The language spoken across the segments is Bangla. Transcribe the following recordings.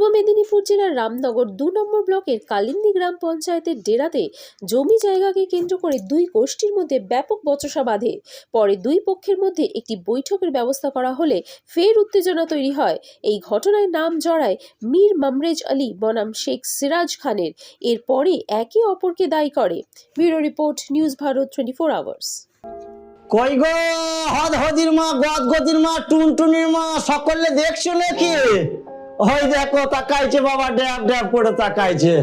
পূর্ব মেদিনীপুর জেলার রামনগর দু নম্বর ব্লকের কালিন্দী গ্রাম পঞ্চায়েতের ডেরাতে জমি জায়গাকে কেন্দ্র করে দুই গোষ্ঠীর মধ্যে ব্যাপক বচসা বাঁধে। পরে দুই পক্ষের মধ্যে একটি বৈঠকের ব্যবস্থা করা হলে ফের উত্তেজনা তৈরি হয়। এই ঘটনায় নাম জড়ায় মীর মামরেজ আলী, বনাম শেখ সিরাজ খানের। এরপরে একে অপরকে দায়ী করে। Bureau report, news Bharat twenty four hours কই গো? হদ হদির মা, গদ গদির মা, টুনটুনির মা, সকলে দেখছ নাকি? ওই দেখো তাকাইছে বাবা ড্যাব ড্যাব করে তাকাইছে।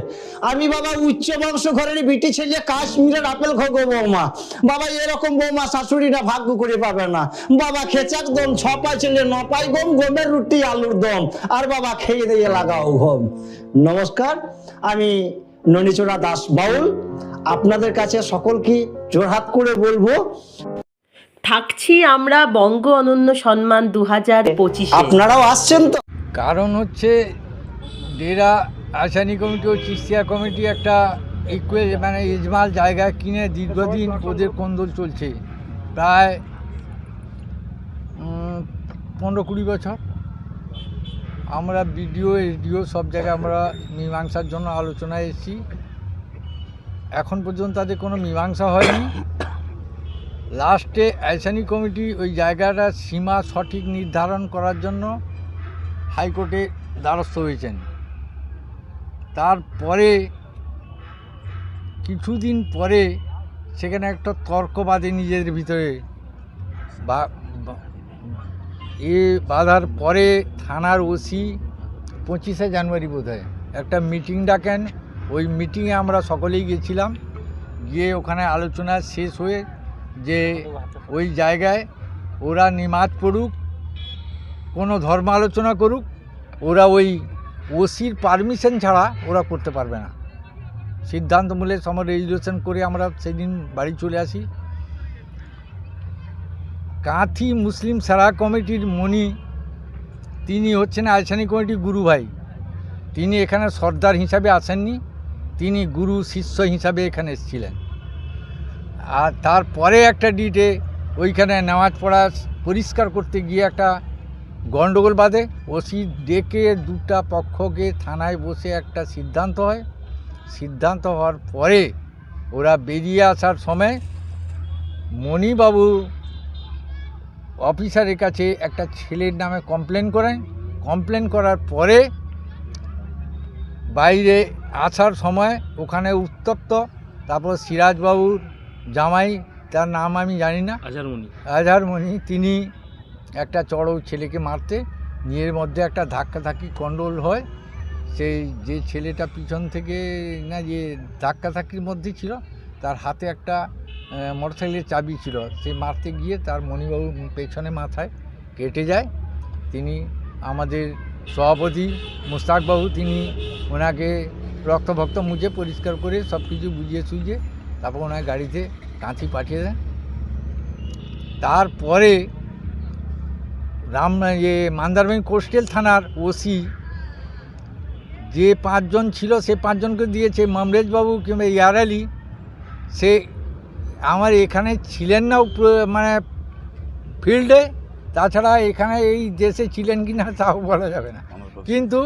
আমি বাবা উচ্চ বংশ ঘরের বিটি ছেলে কাশ্মীরের আপেল খোগো বৌমা। বাবা এরকম বৌমা শাশুড়িটা ভাগ্য করে পাবে না। বাবা খেচাক দম ছপা ছেলে নপাই গম গমের রুটি আলুর দম। আর বাবা খেয়ে দিয়ে লাগাও ঘম। নমস্কার আমি ননিচোড়া দাস বাউল। আপনাদের কাছে সকলকে জোরহাত করে বলব থাকছি আমরা বঙ্গ অনন্য সম্মান দু হাজার পঁচিশে। আপনারাও আসছেন তো? কারণ হচ্ছে ডেরা আসানি কমিটি ও চিস্তিয়া কমিটি একটা ইকুয়ে মানে ইজমাল জায়গা কিনে দীর্ঘদিন ওদের কোন্দল চলছে। প্রায় পনেরো কুড়ি বছর। আমরা বিডিও, এসডিও সব জায়গায় আমরা মীমাংসার জন্য আলোচনায় এসেছি। এখন পর্যন্ত তাদের কোনো মীমাংসা হয়নি। লাস্টে আইসানি কমিটি ওই জায়গাটার সীমা সঠিক নির্ধারণ করার জন্য হাইকোর্টে দ্বারস্থ হয়েছেন। তারপরে কিছুদিন পরে সেখানে একটা তর্ক বাঁধে নিজেদের ভিতরে বা এ বাঁধার পরে থানার ওসি পঁচিশে জানুয়ারি বোধ একটা মিটিং ডাকেন। ওই মিটিংয়ে আমরা সকলেই গেছিলাম। গিয়ে ওখানে আলোচনা শেষ হয়ে যে ওই জায়গায় ওরা নিমাজ পড়ুক কোনো ধর্ম আলোচনা করুক, ওরা ওই ওসির পারমিশন ছাড়া ওরা করতে পারবে না। সিদ্ধান্তমূলক সময় রেজিস্ট্রেশন করে আমরা সেদিন বাড়ি চলে আসি। কাঁথি মুসলিম সারা কমিটির মনি তিনি হচ্ছেন আয়সানি কমিটির গুরু ভাই। তিনি এখানে সর্দার হিসাবে আসেননি, তিনি গুরু শিষ্য হিসাবে এখানে এসেছিলেন। আর তারপরে একটা ডিটে ওইখানে নামাজ পড়া পরিষ্কার করতে গিয়ে একটা গণ্ডগোল বাঁধে ওসি ডেকে দুটা পক্ষকে থানায় বসে একটা সিদ্ধান্ত হয়। সিদ্ধান্ত হওয়ার পরে ওরা বেরিয়ে আসার সময় মণিবাবু অফিসারের কাছে একটা ছেলের নামে কমপ্লেন করেন। কমপ্লেন করার পরে বাইরে আসার সময় ওখানে উত্তপ্ত। তারপর সিরাজবাবুর জামাই তার নাম আমি জানি না। আজহারমণি আজহারমণি তিনি একটা চড়ো ছেলেকে মারতে নিজের মধ্যে একটা ধাক্কাধাক্কি কন্ডোল হয়। সেই যে ছেলেটা পিছন থেকে না যে ধাক্কাধাক্কির মধ্যে ছিল, তার হাতে একটা মোটরসাইকেলের চাবি ছিল। সে মারতে গিয়ে তার মণিবাবুর পেছনে মাথায় কেটে যায়। তিনি আমাদের সভাপতি মুস্তাকবাবু, তিনি ওনাকে রক্তভক্ত মুছে পরিষ্কার করে সব কিছু বুঝিয়ে সুঝিয়ে তারপর ওনার গাড়িতে কাঁথি পাঠিয়ে দেন। তারপরে রাম ইয়ে মান্দারবাইন কোস্টেল থানার ওসি। যে পাঁচজন ছিল সে পাঁচজনকে দিয়েছে মামরেজবাবু কিংবা ইয়ার আলী। সে আমার এখানে ছিলেন না মানে ফিল্ডে। তাছাড়া এখানে এই দেশে ছিলেন কি না তাও বলা যাবে না। কিন্তু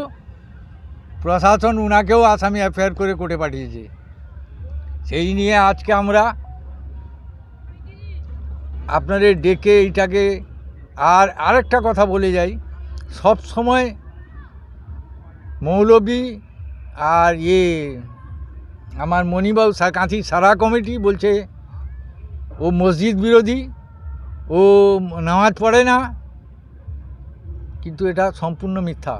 প্রশাসন উনাকেও আসামি এফআইআর করে কোর্টে পাঠিয়েছে। সেই নিয়ে আজকে আমরা আপনাদের ডেকে এইটাকে আর আরেকটা কথা বলে যাই, সব সময় মৌলবী আর ইয়ে আমার মণিবাবু কাঁথি সারা কমিটি বলছে, ও মসজিদ বিরোধী, ও নামাজ পড়ে না, কিন্তু এটা সম্পূর্ণ মিথ্যা।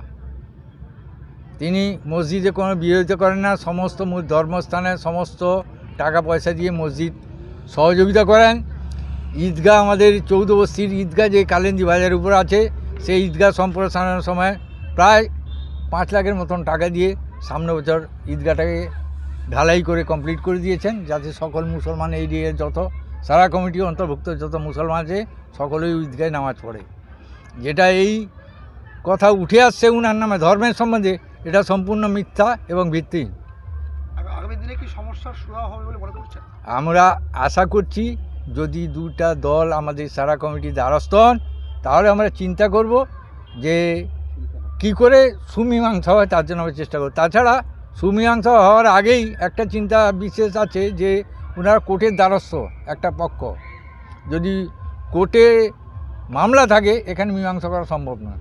তিনি মসজিদে কোনো বিরোধিতা করেন না, সমস্ত ধর্মস্থানে সমস্ত টাকা পয়সা দিয়ে মসজিদ সহযোগিতা করেন। ঈদগাহ আমাদের চৌদ্দ বস্তির ঈদগাহ যে কালেন্দি বাজারের উপর আছে সেই ঈদগাহ সম্প্রসারণের সময় প্রায় পাঁচ লাখের মতন টাকা দিয়ে সামনে বছর ঈদগাহটাকে ঢালাই করে কমপ্লিট করে দিয়েছেন যাতে সকল মুসলমান এই এরিয়ার যত সারা কমিটি অন্তর্ভুক্ত যত মুসলমান আছে সকলেই ঈদগাহে নামাজ পড়ে। যেটা এই কথা উঠে আসছে উনার নামে ধর্মের সম্বন্ধে এটা সম্পূর্ণ মিথ্যা এবং ভিত্তিহীন। আমরা আশা করছি যদি দুটা দল আমাদের সারা কমিটি দ্বারস্থ হন, তাহলে আমরা চিন্তা করব যে কী করে সুমীমাংসা হয় তার জন্য আমরা চেষ্টা করি তাছাড়া সুমীমাংসা হওয়ার আগেই একটা চিন্তা বিশেষ আছে যে ওনারা কোর্টের দ্বারস্থ, একটা পক্ষ। যদি কোর্টে মামলা থাকে, এখানে মীমাংসা করা সম্ভব নয়।